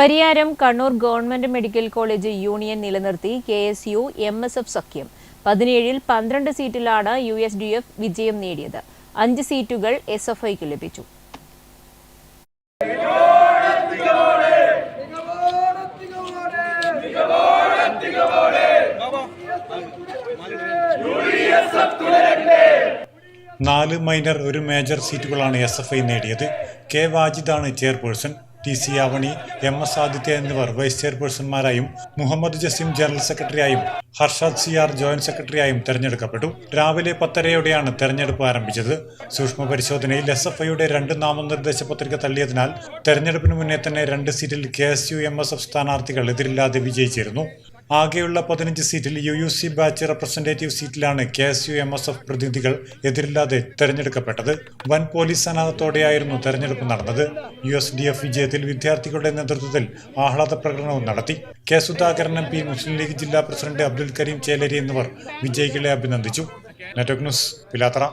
Pariyaram Kannur government medical college union നിലനിർത്തി K S U M S F സഖ്യം. പതിനേഴിൽ പന്ത്രണ്ട് സീറ്റിലാണ് യു എസ് ഡി എഫ് വിജയം നേടിയത്. അഞ്ച് സീറ്റുകൾ എസ് എഫ് ഐക്ക് ലഭിച്ചു. നാല് മൈനർ ഒരു മേജർ സീറ്റുകളാണ് എസ് എഫ് ഐ നേടിയത്. K വാജിദാണ് chairperson. T C Avani M S Aditya എന്നിവർ വൈസ് ചെയർപേഴ്സൺമാരായും മുഹമ്മദ് ജസീം ജനറൽ സെക്രട്ടറിയായും ഹർഷാദ് സി ആർ ജോയിന്റ് സെക്രട്ടറിയായും തെരഞ്ഞെടുക്കപ്പെട്ടു. രാവിലെ പത്തരയോടെയാണ് തെരഞ്ഞെടുപ്പ് ആരംഭിച്ചത്. സൂക്ഷ്മ പരിശോധനയിൽ എസ് എഫ് ഐയുടെ രണ്ട് നാമനിർദ്ദേശ പത്രിക തള്ളിയതിനാൽ തെരഞ്ഞെടുപ്പിന് മുന്നേ തന്നെ രണ്ട് സീറ്റിൽ K S U M S F സ്ഥാനാർത്ഥികൾ എതിരില്ലാതെ വിജയിച്ചിരുന്നു. ആകെയുള്ള പതിനഞ്ച് സീറ്റിൽ U U C batch representative സീറ്റിലാണ് K S U M S F പ്രതിനിധികൾ എതിരില്ലാതെ തെരഞ്ഞെടുക്കപ്പെട്ടത്. വൻ പോലീസ് സന്നാഹത്തോടെയായിരുന്നു തെരഞ്ഞെടുപ്പ് നടന്നത്. യു എസ് ഡി എഫ് വിജയത്തിൽ വിദ്യാർത്ഥികളുടെ നേതൃത്വത്തിൽ ആഹ്ലാദ പ്രകടനവും നടത്തി. K Sudhakaran M P Muslim league ജില്ലാ പ്രസിഡന്റ് അബ്ദുൽ കരീം ചേലേരി എന്നിവർ വിജയികളെ അഭിനന്ദിച്ചു. Network news Pilathara.